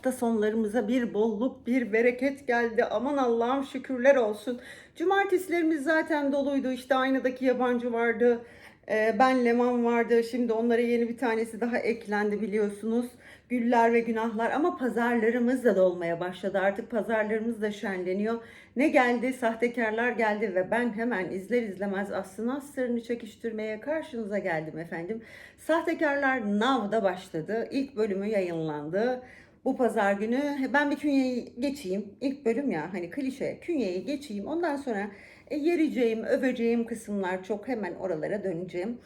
hafta sonlarımıza bir bolluk, bir bereket geldi. Aman Allah'ım şükürler olsun. Cumartesilerimiz zaten doluydu. İşte aynadaki yabancı vardı. Ee, ben Leman vardı. Şimdi onlara yeni bir tanesi daha eklendi biliyorsunuz. Güller ve günahlar ama pazarlarımız da dolmaya başladı. Artık pazarlarımız da şenleniyor. Ne geldi? Sahtekarlar geldi ve ben hemen izler izlemez aslında sırrını çekiştirmeye karşınıza geldim efendim. Sahtekarlar Now'da başladı. İlk bölümü yayınlandı. Bu pazar günü ben bir künyeyi geçeyim. İlk bölüm ya hani klişe künyeyi geçeyim. Ondan sonra e, yereceğim, öveceğim kısımlar çok hemen oralara döneceğim.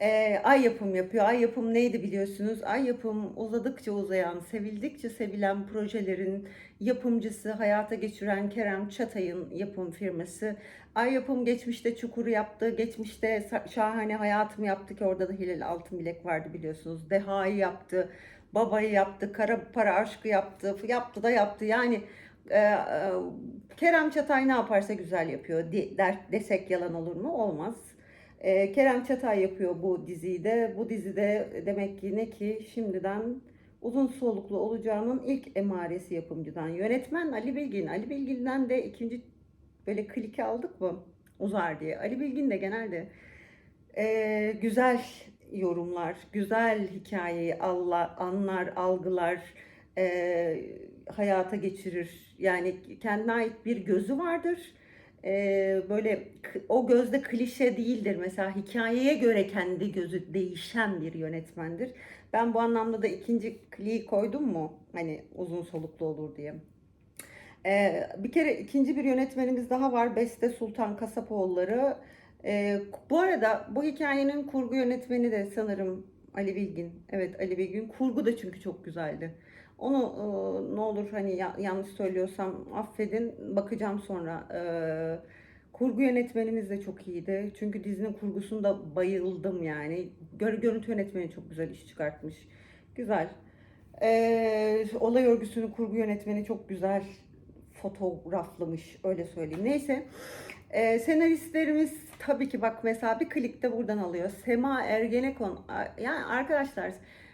E, ay yapım yapıyor. Ay yapım neydi biliyorsunuz? Ay yapım uzadıkça uzayan, sevildikçe sevilen projelerin yapımcısı, hayata geçiren Kerem Çatay'ın yapım firması. Ay yapım geçmişte Çukur'u yaptı, geçmişte Şahane Hayatım yaptı ki orada da Hilal Altınbilek vardı biliyorsunuz. Deha'yı yaptı, Baba'yı yaptı, Kara Para Aşkı yaptı, yaptı da yaptı. Yani e, e, Kerem Çatay ne yaparsa güzel yapıyor de- der, desek yalan olur mu? Olmaz. E, Kerem Çatay yapıyor bu diziyi de. Bu dizide demek ki ne ki şimdiden uzun soluklu olacağının ilk emaresi yapımcıdan. Yönetmen Ali Bilgin. Ali Bilgin'den de ikinci böyle kliki aldık mı? Uzar diye. Ali Bilgin de genelde e, güzel yorumlar, güzel hikayeyi Allah, anlar, algılar, e, hayata geçirir. Yani kendine ait bir gözü vardır. E, böyle o gözde klişe değildir. Mesela hikayeye göre kendi gözü değişen bir yönetmendir. Ben bu anlamda da ikinci kliği koydum mu? Hani uzun soluklu olur diye. Ee, bir kere ikinci bir yönetmenimiz daha var. Beste Sultan Kasapoğulları. Ee, bu arada bu hikayenin kurgu yönetmeni de sanırım Ali Bilgin. Evet Ali Bilgin. Kurgu da çünkü çok güzeldi. Onu e, ne olur hani ya- yanlış söylüyorsam affedin. Bakacağım sonra. Ee, kurgu yönetmenimiz de çok iyiydi. Çünkü dizinin kurgusunda bayıldım yani. Gör, görüntü yönetmeni çok güzel iş çıkartmış. Güzel. Ee, olay örgüsünü kurgu yönetmeni çok güzel fotoğraflamış öyle söyleyeyim. Neyse Ee, senaristlerimiz tabii ki bak mesela bir klik de buradan alıyor. Sema Ergenekon yani arkadaşlar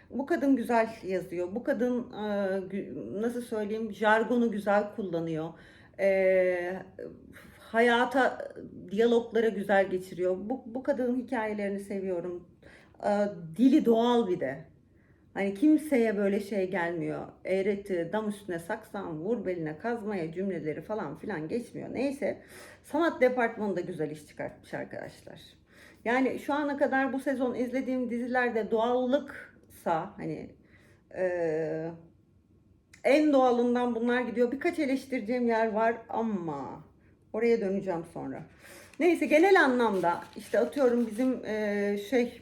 bu kadın güzel yazıyor. Bu kadın e, nasıl söyleyeyim jargonu güzel kullanıyor. Ee, hayata diyalogları güzel geçiriyor. Bu, bu kadının hikayelerini seviyorum. Ee, dili doğal bir de. Hani kimseye böyle şey gelmiyor. Eğreti, dam üstüne saksan, vur beline kazmaya cümleleri falan filan geçmiyor. Neyse sanat departmanı da güzel iş çıkartmış arkadaşlar. Yani şu ana kadar bu sezon izlediğim dizilerde doğallıksa hani eee, en doğalından bunlar gidiyor. Birkaç eleştireceğim yer var ama oraya döneceğim sonra. Neyse genel anlamda işte atıyorum bizim eee, şey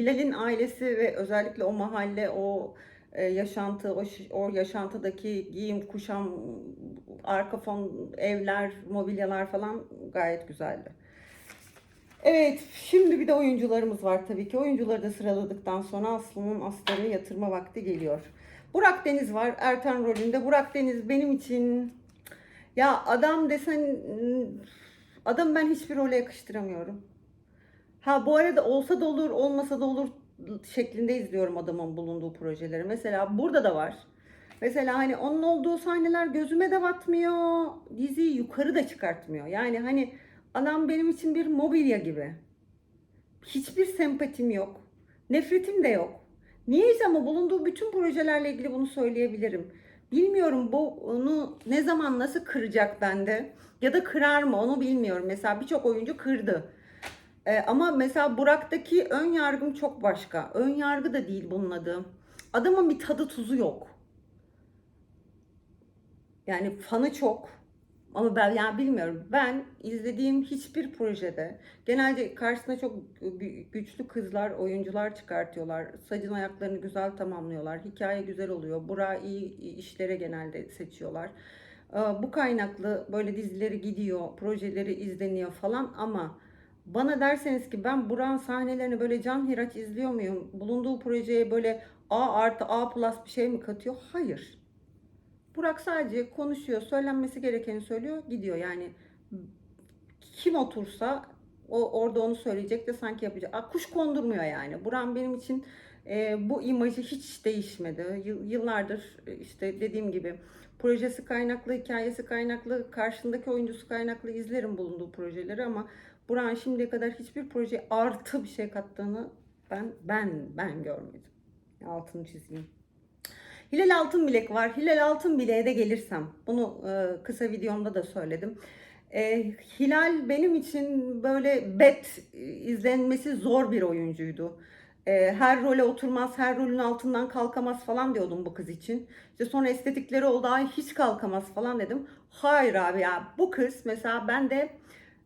Hilal'in ailesi ve özellikle o mahalle, o e, yaşantı, o, o yaşantıdaki giyim, kuşam, arka fon, evler, mobilyalar falan gayet güzeldi. Evet, şimdi bir de oyuncularımız var tabii ki. Oyuncuları da sıraladıktan sonra Aslı'nın astarını yatırma vakti geliyor. Burak Deniz var Ertan rolünde. Burak Deniz benim için ya adam desen adam ben hiçbir role yakıştıramıyorum. Ha bu arada olsa da olur, olmasa da olur şeklinde izliyorum adamın bulunduğu projeleri. Mesela burada da var. Mesela hani onun olduğu sahneler gözüme de batmıyor. Diziyi yukarı da çıkartmıyor. Yani hani adam benim için bir mobilya gibi. Hiçbir sempatim yok. Nefretim de yok. Niyeyse ama bulunduğu bütün projelerle ilgili bunu söyleyebilirim. Bilmiyorum bu onu ne zaman nasıl kıracak bende ya da kırar mı onu bilmiyorum. Mesela birçok oyuncu kırdı. Ee, ama mesela Burak'taki ön yargım çok başka. Ön yargı da değil bunun adı. Adamın bir tadı tuzu yok. Yani fanı çok. Ama ben yani bilmiyorum. Ben izlediğim hiçbir projede genelde karşısına çok gü- güçlü kızlar, oyuncular çıkartıyorlar. Saçın ayaklarını güzel tamamlıyorlar. Hikaye güzel oluyor. Burak'ı iyi işlere genelde seçiyorlar. Ee, Bu kaynaklı böyle dizileri gidiyor, projeleri izleniyor falan ama bana derseniz ki ben Burak'ın sahnelerini böyle can hıraç izliyor muyum? Bulunduğu projeye böyle A artı A plus bir şey mi katıyor? Hayır. Burak sadece konuşuyor, söylenmesi gerekeni söylüyor, gidiyor. Yani kim otursa o orada onu söyleyecek de sanki yapacak. Aa, kuş kondurmuyor yani. Burak benim için e, bu imajı hiç değişmedi. Yıl- Yıllardır e, işte dediğim gibi projesi kaynaklı, hikayesi kaynaklı, karşındaki oyuncusu kaynaklı izlerim bulunduğu projeleri ama Burak'ın şimdiye kadar hiçbir proje artı bir şey kattığını ben ben ben görmedim. Altını çizeyim. Hilal Altın Bilek var. Hilal Altın Bilek'e de gelirsem, bunu e, kısa videomda da söyledim. E, Hilal benim için böyle bet e, izlenmesi zor bir oyuncuydu. E, her role oturmaz, her rolün altından kalkamaz falan diyordum bu kız için. İşte sonra estetikleri oldu, ay hiç kalkamaz falan dedim. Hayır abi ya bu kız mesela ben de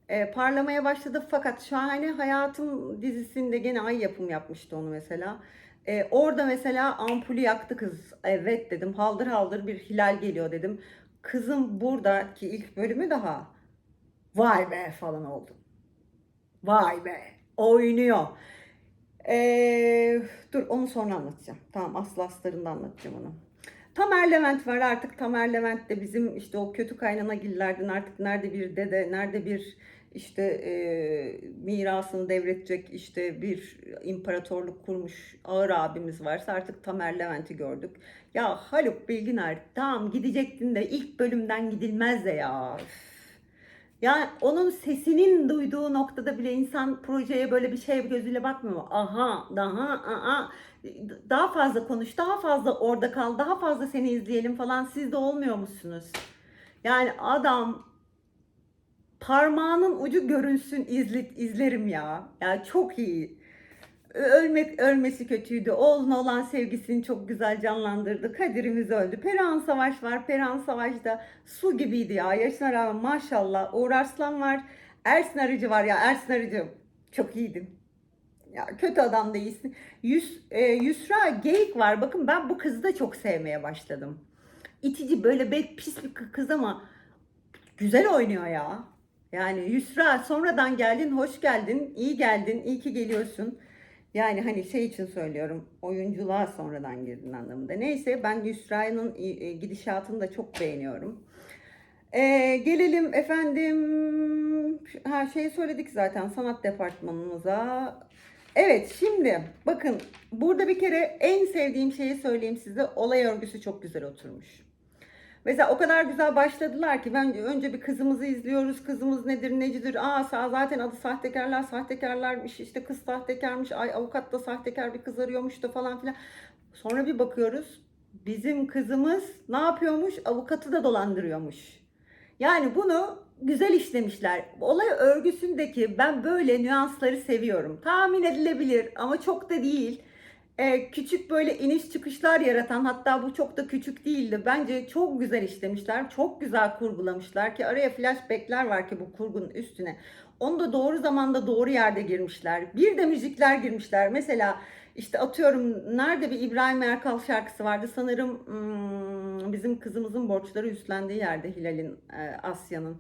e, parlamaya başladı fakat Şahane Hayatım dizisinde gene ay yapım yapmıştı onu mesela. E, orada mesela ampulü yaktı kız. Evet dedim haldır haldır bir hilal geliyor dedim. Kızım buradaki ilk bölümü daha vay be falan oldum. Vay be oynuyor. E, dur onu sonra anlatacağım. Tamam Aslı Asları'nda anlatacağım onu. Tamer Levent var artık Tamer Levent de bizim işte o kötü kaynana gillerden artık nerede bir dede nerede bir işte e, mirasını devredecek işte bir imparatorluk kurmuş ağır abimiz varsa artık Tamer Levent'i gördük. Ya Haluk Bilginer tamam gidecektin de ilk bölümden gidilmez de ya. Üf. Ya onun sesinin duyduğu noktada bile insan projeye böyle bir şey gözüyle bakmıyor mu? Aha, daha, aa, daha fazla konuş, daha fazla orada kal, daha fazla seni izleyelim falan. Siz de olmuyor musunuz? Yani adam parmağının ucu görünsün izle, izlerim ya. Ya çok iyi. Ölmek ölmesi kötüydü. Oğluna olan sevgisini çok güzel canlandırdı. Kadirimiz öldü. Perihan Savaş var. Perihan Savaş da su gibiydi ya. Yaşına rağmen maşallah. Uğur Arslan var. Ersin Arıcı var ya. Ersin Arıcı çok iyiydi. Ya kötü adam değilsin. Yus, e, Yusra Geyik var. Bakın ben bu kızı da çok sevmeye başladım. İtici böyle be, pis bir kız ama güzel oynuyor ya. Yani Yusra sonradan geldin, hoş geldin, iyi geldin, iyi ki geliyorsun. Yani hani şey için söylüyorum, oyunculuğa sonradan girdin anlamında. Neyse ben Yusra'nın e, gidişatını da çok beğeniyorum. Ee, gelelim efendim, ha şey söyledik zaten sanat departmanımıza. Evet şimdi bakın burada bir kere en sevdiğim şeyi söyleyeyim size. Olay örgüsü çok güzel oturmuş. Mesela o kadar güzel başladılar ki ben önce bir kızımızı izliyoruz. Kızımız nedir necidir? Aa sa- zaten adı sahtekarlar sahtekarlarmış. işte kız sahtekarmış. Ay avukat da sahtekar bir kız arıyormuş da falan filan. Sonra bir bakıyoruz. Bizim kızımız ne yapıyormuş? Avukatı da dolandırıyormuş. Yani bunu güzel işlemişler. Olay örgüsündeki ben böyle nüansları seviyorum. Tahmin edilebilir ama çok da değil. Ee, küçük böyle iniş çıkışlar yaratan hatta bu çok da küçük değildi. Bence çok güzel işlemişler. Çok güzel kurgulamışlar ki araya flashbackler var ki bu kurgunun üstüne. Onu da doğru zamanda doğru yerde girmişler. Bir de müzikler girmişler. Mesela işte atıyorum nerede bir İbrahim Erkal şarkısı vardı sanırım hmm, bizim kızımızın borçları üstlendiği yerde Hilal'in e, Asya'nın.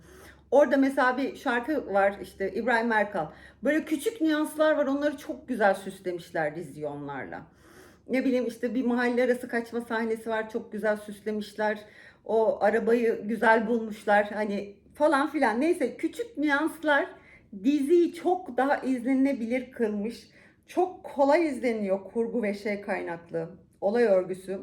Orada mesela bir şarkı var işte İbrahim Erkal. Böyle küçük nüanslar var onları çok güzel süslemişler diziyi onlarla. Ne bileyim işte bir mahalle arası kaçma sahnesi var çok güzel süslemişler. O arabayı güzel bulmuşlar hani falan filan. Neyse küçük nüanslar diziyi çok daha izlenebilir kılmış. Çok kolay izleniyor kurgu ve şey kaynaklı. Olay örgüsü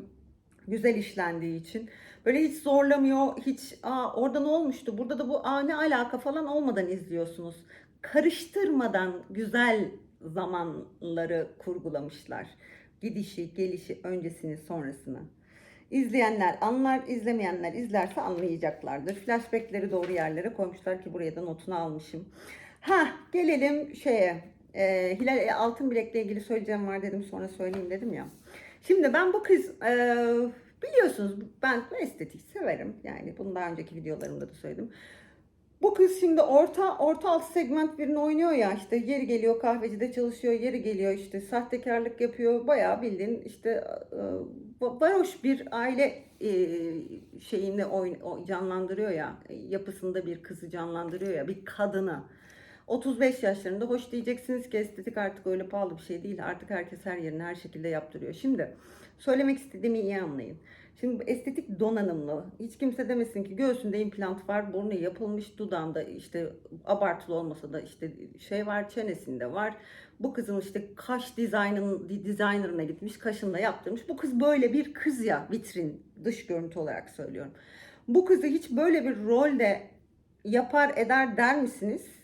güzel işlendiği için. Böyle hiç zorlamıyor, hiç aa orada ne olmuştu, burada da bu aa ne alaka falan olmadan izliyorsunuz. Karıştırmadan güzel zamanları kurgulamışlar. Gidişi, gelişi, öncesini, sonrasını. İzleyenler anlar, izlemeyenler izlerse anlayacaklardır. Flashbackleri doğru yerlere koymuşlar ki buraya da notunu almışım. Ha gelelim şeye. E, Hilal Altın Bilek'le ilgili söyleyeceğim var dedim sonra söyleyeyim dedim ya. Şimdi ben bu kız e, biliyorsunuz ben estetik severim. Yani bunu daha önceki videolarımda da söyledim. Bu kız şimdi orta orta alt segment birini oynuyor ya işte yeri geliyor kahvecide çalışıyor, yeri geliyor işte sahtekarlık yapıyor. Bayağı bildiğin işte e, varoş bir aile e, şeyini canlandırıyor ya yapısında bir kızı canlandırıyor ya bir kadını. 35 yaşlarında hoş diyeceksiniz ki estetik artık öyle pahalı bir şey değil. Artık herkes her yerini her şekilde yaptırıyor. Şimdi söylemek istediğimi iyi anlayın. Şimdi estetik donanımlı. Hiç kimse demesin ki göğsünde implant var, burnu yapılmış, dudağında işte abartılı olmasa da işte şey var, çenesinde var. Bu kızın işte kaş dizaynın dizaynerına gitmiş, kaşını da yaptırmış. Bu kız böyle bir kız ya vitrin dış görüntü olarak söylüyorum. Bu kızı hiç böyle bir rolde yapar eder der misiniz?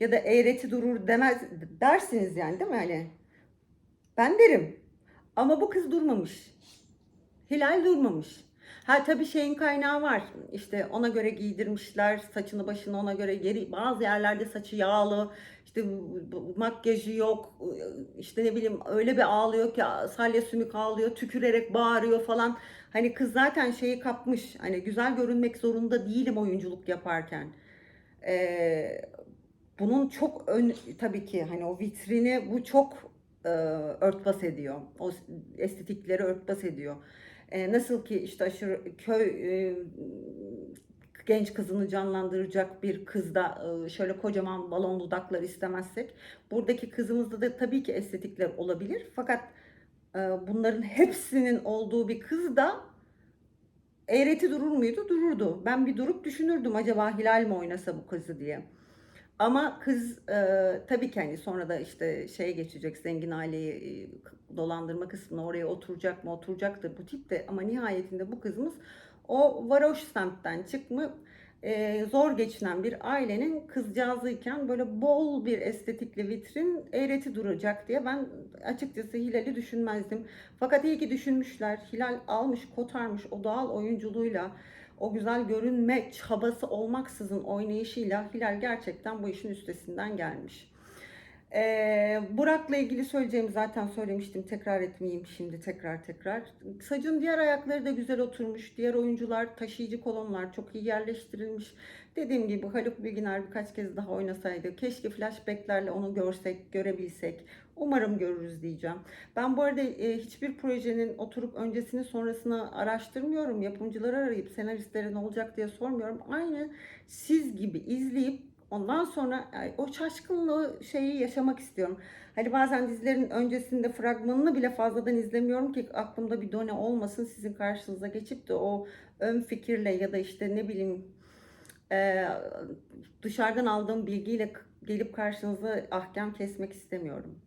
Ya da eğreti durur demez dersiniz yani değil mi hani? Ben derim. Ama bu kız durmamış. Hilal durmamış. Ha tabii şeyin kaynağı var. İşte ona göre giydirmişler. Saçını başını ona göre geri bazı yerlerde saçı yağlı. İşte makyajı yok. İşte ne bileyim öyle bir ağlıyor ki salya sümük ağlıyor. Tükürerek bağırıyor falan. Hani kız zaten şeyi kapmış. Hani güzel görünmek zorunda değilim oyunculuk yaparken. Ee, bunun çok ön tabii ki hani o vitrini bu çok e, örtbas ediyor. O estetikleri örtbas ediyor. E, nasıl ki işte aşırı köy e, genç kızını canlandıracak bir kızda e, şöyle kocaman balon dudaklar istemezsek buradaki kızımızda da tabii ki estetikler olabilir. Fakat e, bunların hepsinin olduğu bir kız da eğreti durur muydu? Dururdu. Ben bir durup düşünürdüm acaba Hilal mi oynasa bu kızı diye. Ama kız e, tabii ki hani sonra da işte şeye geçecek zengin aileyi e, dolandırma kısmına oraya oturacak mı oturacaktır bu tip de ama nihayetinde bu kızımız o varoş semtten çıkma e, zor geçinen bir ailenin kızcağızıyken böyle bol bir estetikli vitrin eğreti duracak diye ben açıkçası Hilal'i düşünmezdim. Fakat iyi ki düşünmüşler. Hilal almış kotarmış o doğal oyunculuğuyla o güzel görünme çabası olmaksızın oynayışıyla Hilal gerçekten bu işin üstesinden gelmiş. Ee, Burak'la ilgili söyleyeceğimi zaten söylemiştim. Tekrar etmeyeyim şimdi tekrar tekrar. Saçın diğer ayakları da güzel oturmuş. Diğer oyuncular taşıyıcı kolonlar çok iyi yerleştirilmiş. Dediğim gibi Haluk Bilginer birkaç kez daha oynasaydı. Keşke flashbacklerle onu görsek, görebilsek. Umarım görürüz diyeceğim. Ben bu arada e, hiçbir projenin oturup öncesini sonrasını araştırmıyorum. Yapımcıları arayıp senaristlere ne olacak diye sormuyorum. Aynı siz gibi izleyip ondan sonra ay, o şaşkınlığı şeyi yaşamak istiyorum. Hani bazen dizilerin öncesinde fragmanını bile fazladan izlemiyorum ki aklımda bir done olmasın sizin karşınıza geçip de o ön fikirle ya da işte ne bileyim e, dışarıdan aldığım bilgiyle gelip karşınıza ahkam kesmek istemiyorum.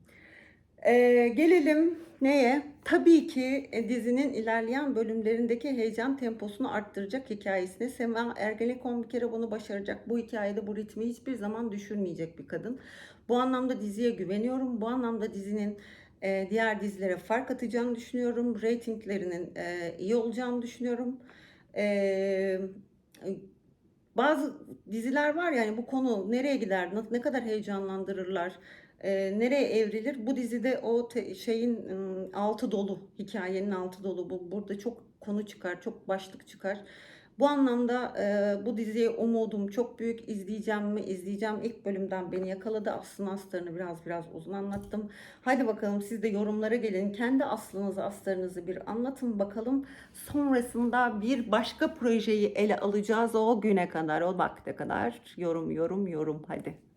Ee, gelelim neye? Tabii ki e, dizinin ilerleyen bölümlerindeki heyecan temposunu arttıracak hikayesine. Sema Ergenekon bir kere bunu başaracak. Bu hikayede bu ritmi hiçbir zaman düşürmeyecek bir kadın. Bu anlamda diziye güveniyorum. Bu anlamda dizinin e, diğer dizilere fark atacağını düşünüyorum. Ratinglerinin e, iyi olacağını düşünüyorum. E, bazı diziler var yani bu konu nereye gider, ne ne kadar heyecanlandırırlar, e, nereye evrilir? Bu dizide o te- şeyin altı dolu, hikayenin altı dolu. Bu burada çok konu çıkar, çok başlık çıkar. Bu anlamda e, bu diziye umudum çok büyük. İzleyeceğim mi? İzleyeceğim. İlk bölümden beni yakaladı. Aslın astarını biraz biraz uzun anlattım. Hadi bakalım siz de yorumlara gelin. Kendi aslınızı, astarınızı bir anlatın bakalım. Sonrasında bir başka projeyi ele alacağız o güne kadar, o vakte kadar. Yorum, yorum, yorum. Hadi.